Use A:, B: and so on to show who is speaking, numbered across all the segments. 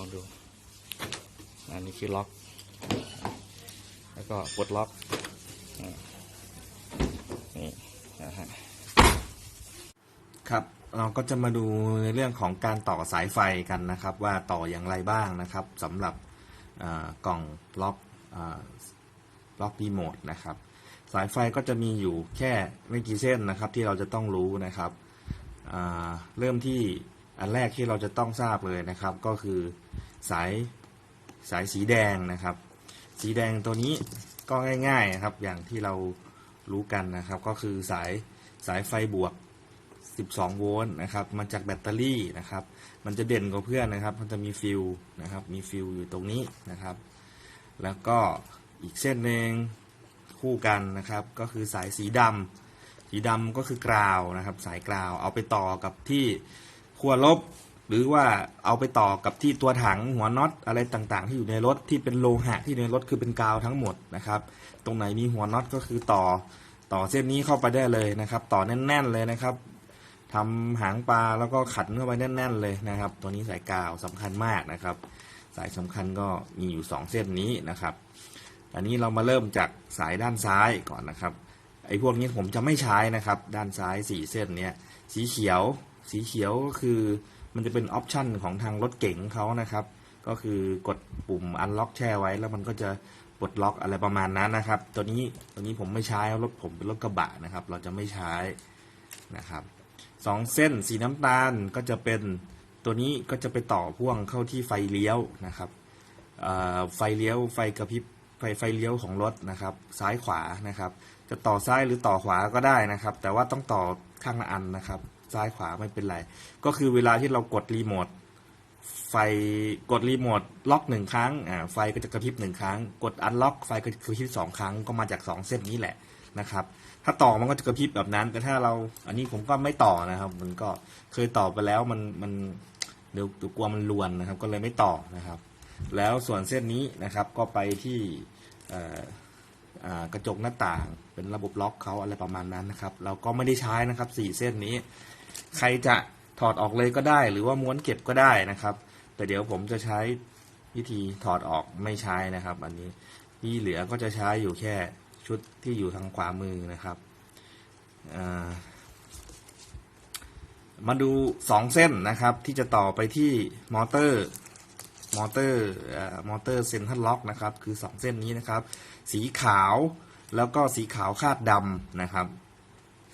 A: องดู อันนี้คือล็อก แล้วก็ปลดล็อกนี่นะฮะครับเราก็จะมาดูในเรื่องของการต่อสายไฟกันนะครับ ว่าต่ออย่างไรบ้างนะครับสำหรับกล่องล็อกล็อกรีโมทนะครับ สายไฟก็จะมีอยู่แค่ไม่กี่เส้นนะครับที่เราจะต้องรู้นะครับเริ่มที่อันแรกที่เราจะต้องทราบเลยนะครับ ก็คือ สายสายสีแดงนะครับ สีแดงตัวนี้ก็ง่ายๆนะครับ อย่างที่เรารู้กันนะครับ ก็คือสายสายไฟบวก 12 โวลต์นะครับ มาจากแบตเตอรี่นะครับ มันจะเด่นกว่าเพื่อนนะครับ มันจะมีฟิวนะครับ มีฟิวอยู่ตรงนี้นะครับ แล้วก็อีกเส้นหนึ่งคู่กันนะครับ ก็คือสายสีดำสีดำก็คือกราวนะครับ สายกราวเอาไปต่อกับที่ขั้วลบ หรือว่าเอาไปต่อกับที่ตัวถังหัวน็อตอะไรต่างๆ ที่อยู่ในรถที่เป็นโลหะที่ในรถคือเป็นกาวทั้งหมดนะครับ ตรงไหนมีหัวน็อตก็คือต่อต่อเส้นนี้เข้าไปได้เลยนะครับ ต่อแน่น ๆเลยนะครับทำหางปลาแล้วก็ขันเข้าไปแน่น ๆ เลยนะครับ ตัวนี้สายกาวสำคัญมากนะครับ สายสำคัญก็มีอยู่ 2 เส้นนี้นะครับ อันนี้เรามาเริ่มจากสายด้านซ้ายก่อนนะครับไอ้พวกนี้ผมจะไม่ใช้นะครับ ด้านซ้าย 4 เส้นเนี้ยสีเขียว สีเขียวก็คือ มันจะเป็นออปชันของทางรถเก๋งเขานะครับ ก็คือกดปุ่มอันล็อกแช่ไว้แล้วมันก็จะปลดล็อกอะไรประมาณนั้นนะครับ ตัวนี้ตัวนี้ผมไม่ใช้รถผมเป็นรถกระบะนะครับ เราจะไม่ใช้นะครับสองเส้นสีน้ำตาลก็จะเป็นตัวนี้ก็จะไปต่อพ่วงเข้าที่ไฟเลี้ยวนะครับไฟเลี้ยวไฟกระพริบไฟไฟเลี้ยวของรถนะครับ ซ้ายขวานะครับ จะต่อซ้ายหรือต่อขวาก็ได้นะครับ แต่ว่าต้องต่อข้างละอันนะครับ ซ้ายขวาไม่เป็นไร ก็คือเวลาที่เรากดรีโมทไฟกดรีโมทล็อกหนึ่งครั้งอ่าไฟก็จะกระพริบหนึ่งครั้ง กดอันล็อกไฟก็จะกระพริบสองครั้งก็มาจากสองเส้นนี้แหละนะครับ ถ้าต่อมันก็จะกระพริบแบบนั้น แต่ถ้าเราอันนี้ผมก็ไม่ต่อนะครับ มันก็เคยต่อไปแล้วมันมันเดี๋ยวเดี๋ยวกลัวมันลวนนะครับ ก็เลยไม่ต่อนะครับ แล้วส่วนเส้นนี้นะครับก็ไปที่อ่า กระจกหน้าต่างเป็นระบบล็อกเขาอะไรประมาณนั้นนะครับ เราก็ไม่ได้ใช้นะครับสี่เส้นนี้ ใครจะถอดออกเลยก็ได้ หรือว่าม้วนเก็บก็ได้นะครับ แต่เดี๋ยวผมจะใช้วิธีถอดออกไม่ใช้นะครับ อันนี้ที่เหลือก็จะใช้อยู่แค่ชุดที่อยู่ทางขวามือนะครับมาดูสองเส้นนะครับ ที่จะต่อไปที่มอเตอร์ มอเตอร์มอเตอร์เซนทรัลล็อกนะครับ คือสองเส้นนี้นะครับ สีขาวแล้วก็สีขาวคาดดำนะครับ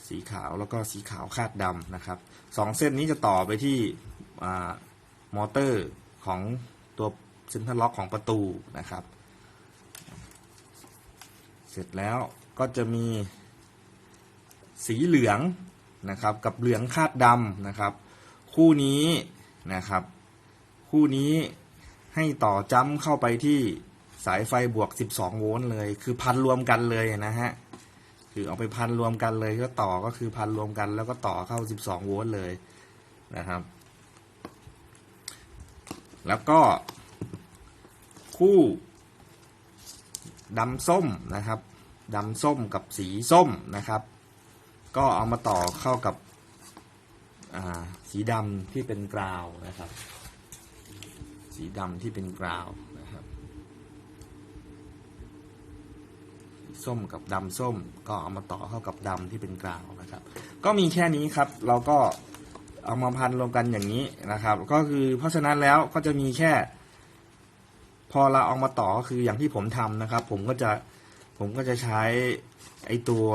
A: สีขาวแล้วก็สีขาวคาดดำนะครับสองเส้นนี้จะต่อไปที่มอเตอร์ของตัวเซนทรัลล็อกของประตูนะครับ เสร็จแล้วก็จะมีสีเหลืองนะครับ กับเหลืองคาดดำนะครับ คู่นี้นะครับ คู่นี้ ให้ต่อจ้ำเข้าไปที่สายไฟบวก 12 โวลต์เลย คือพันรวมกันเลยนะฮะ คือเอาไปพันรวมกันเลยก็ต่อก็คือพันรวมกันแล้วก็ต่อเข้า 12 โวลต์เลยนะครับ แล้วก็ คู่ดำส้มนะครับดำส้มกับสีส้มนะครับ ก็เอามาต่อเข้ากับสีดำที่เป็นกราวนะครับ สีดำที่เป็นกราวนะครับส้มกับดำส้มก็เอามาต่อเข้ากับดำที่เป็นกราวนะครับ ก็มีแค่นี้ครับ เราก็เอามาพันรวมกันอย่างนี้นะครับ ก็คือเพราะฉะนั้นแล้วก็จะมีแค่ พอเราเอามาต่อก็คืออย่างที่ผมทำนะครับ ผมก็จะผมก็จะใช้ไอตัว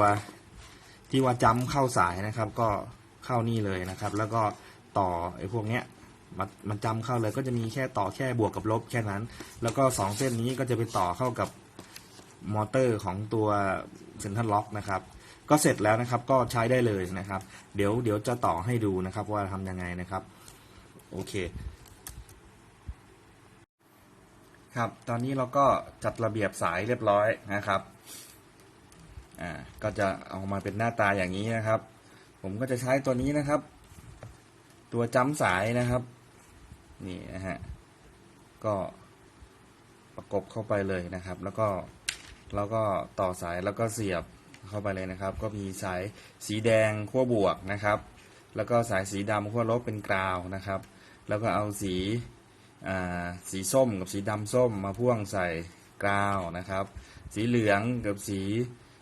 A: ที่ว่าจ้ำเข้าสายนะครับ ก็เข้านี่เลยนะครับ แล้วก็ต่อไอพวกเนี้ย มันมันจำเข้าเลยก็จะมีแค่ต่อแค่บวกกับลบแค่นั้น แล้วก็สองเส้นนี้ก็จะไปต่อเข้ากับมอเตอร์ของตัวเซนทรัลล็อกนะครับก็เสร็จแล้วนะครับก็ใช้ได้เลยนะครับ เดี๋ยวเดี๋ยวจะต่อให้ดูนะครับว่าทำยังไงนะครับโอเคครับตอนนี้เราก็จัดระเบียบสายเรียบร้อยนะครับอ่าก็จะเอามาเป็นหน้าตาอย่างนี้นะครับ ผมก็จะใช้ตัวนี้นะครับ ตัวจ้ำสายนะครับ นี่นะฮะ ก็ประกบเข้าไปเลยนะครับ แล้วก็แล้วก็ต่อสายแล้วก็เสียบเข้าไปเลยนะครับ ก็มีสายสีแดงขั้วบวกนะครับ แล้วก็สายสีดำขั้วลบเป็นกราวนะครับ แล้วก็เอาสีสีส้มกับสีดำส้มมาพ่วงใส่กราวนะครับ สีเหลืองกับสี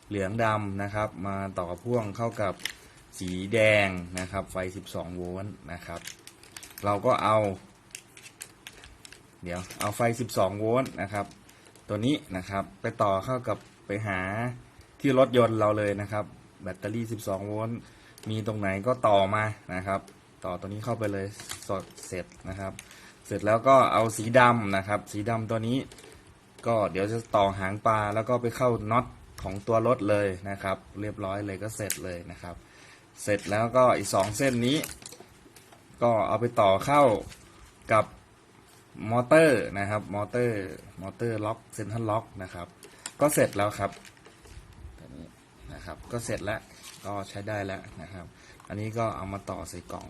A: เหลืองดำนะครับ มาต่อพ่วงเข้ากับสีแดงนะครับ ไฟ 12 โวลต์นะครับ เราก็เอา เดี๋ยวเอาไฟ 12 โวลต์นะครับ ตัวนี้นะครับไปต่อเข้ากับไปหาที่รถยนต์เราเลยนะครับ แบตเตอรี่ 12 โวลต์มีตรงไหนก็ต่อมานะครับ ต่อตัวนี้เข้าไปเลยสดเสร็จนะครับ เสร็จแล้วก็เอาสีดำนะครับ สีดำตัวนี้ ก็เดี๋ยวจะต่อหางปลาแล้วก็ไปเข้าน็อตของตัวรถเลยนะครับ เรียบร้อยเลยก็เสร็จเลยนะครับ เสร็จแล้วก็อีกสองเส้นนี้ ก็เอาไปต่อเข้ากับ มอเตอร์นะครับมอเตอร์มอเตอร์ล็อกเซนทรัลล็อกนะครับ ก็เสร็จแล้วครับตัวนี้นะครับ ก็เสร็จแล้วก็ใช้ได้แล้วนะครับ อันนี้ก็เอามาต่อใส่กล่อง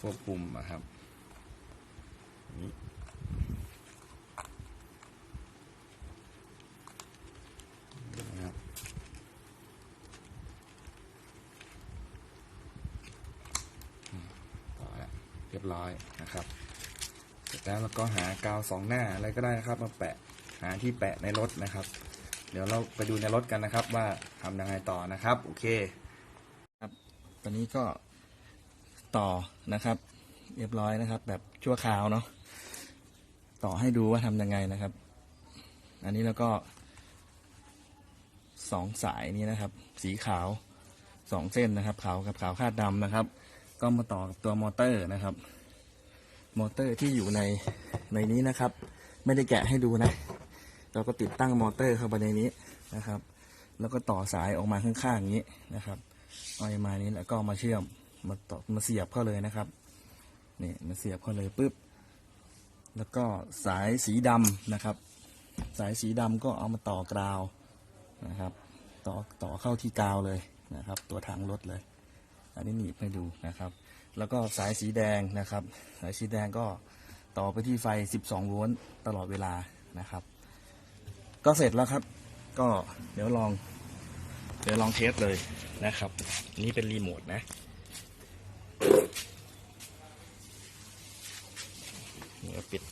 A: ควบคุมนะครับอันนี้นะครับต่อแล้วเรียบร้อยนะครับ แล้วเราก็หากาวสองหน้าอะไรก็ได้นะครับ มาแปะหาที่แปะในรถนะครับ เดี๋ยวเราไปดูในรถกันนะครับ ว่าทำยังไงต่อนะครับ โอเคครับตอนนี้ก็ต่อนะครับ เรียบร้อยนะครับ แบบชั่วคราวเนาะต่อให้ดูว่าทำยังไงนะครับ อันนี้แล้วก็สองสายนี้นะครับ สีขาวสองเส้นนะครับ ขาวกับขาวคาดดำนะครับ ก็มาต่อกับตัวมอเตอร์นะครับ มอเตอร์ที่อยู่ในในนี้นะครับ ไม่ได้แกะให้ดูนะ เราก็ติดตั้งมอเตอร์เข้าไปในนี้นะครับ แล้วก็ต่อสายออกมาข้างๆอย่างนี้นะครับเอามานี้แล้วก็มาเชื่อมมาต่อมาเสียบเข้าเลยนะครับนี่มาเสียบเข้าเลยปุ๊บแล้วก็สายสีดำนะครับ สายสีดำก็เอามาต่อกราวนะครับ ต่อต่อเข้าที่กาวเลยนะครับ ตัวถังรถเลย อันนี้หนีบให้ดูนะครับ แล้วก็สายสีแดงนะครับ สายสีแดงก็ต่อไปที่ไฟ 12 โวลต์ตลอดเวลานะครับ ก็เสร็จแล้วครับ ก็เดี๋ยวลอง เดี๋ยวลองเทสเลยนะครับ นี่เป็นรีโมทนะนี่ก็ปิด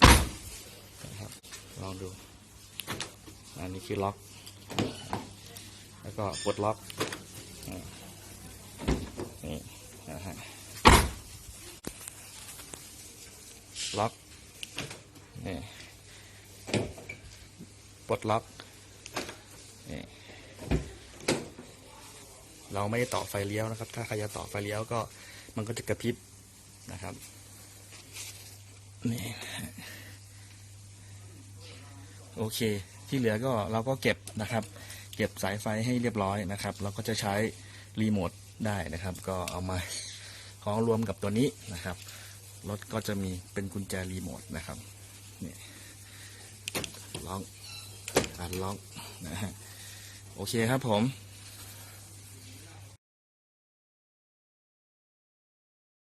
A: นะครับ ลองดู อันนี้คือล็อก แล้วก็ปลดล็อกอ่านี่นะฮะ ล็อกนี่ปลดล็อกนี่เราไม่ได้ต่อไฟเลี้ยวนะครับ ถ้าใครจะต่อไฟเลี้ยวก็มันก็จะกระพริบนะครับนี่โอเค ที่เหลือก็เราก็เก็บนะครับ เก็บสายไฟให้เรียบร้อยนะครับ เราก็จะใช้รีโมทได้นะครับ ก็เอามาคล้องรวมกับตัวนี้นะครับ รถก็จะมีเป็นกุญแจรีโมทนะครับนี่ล็อกอันล็อกนะฮะโอเคครับผม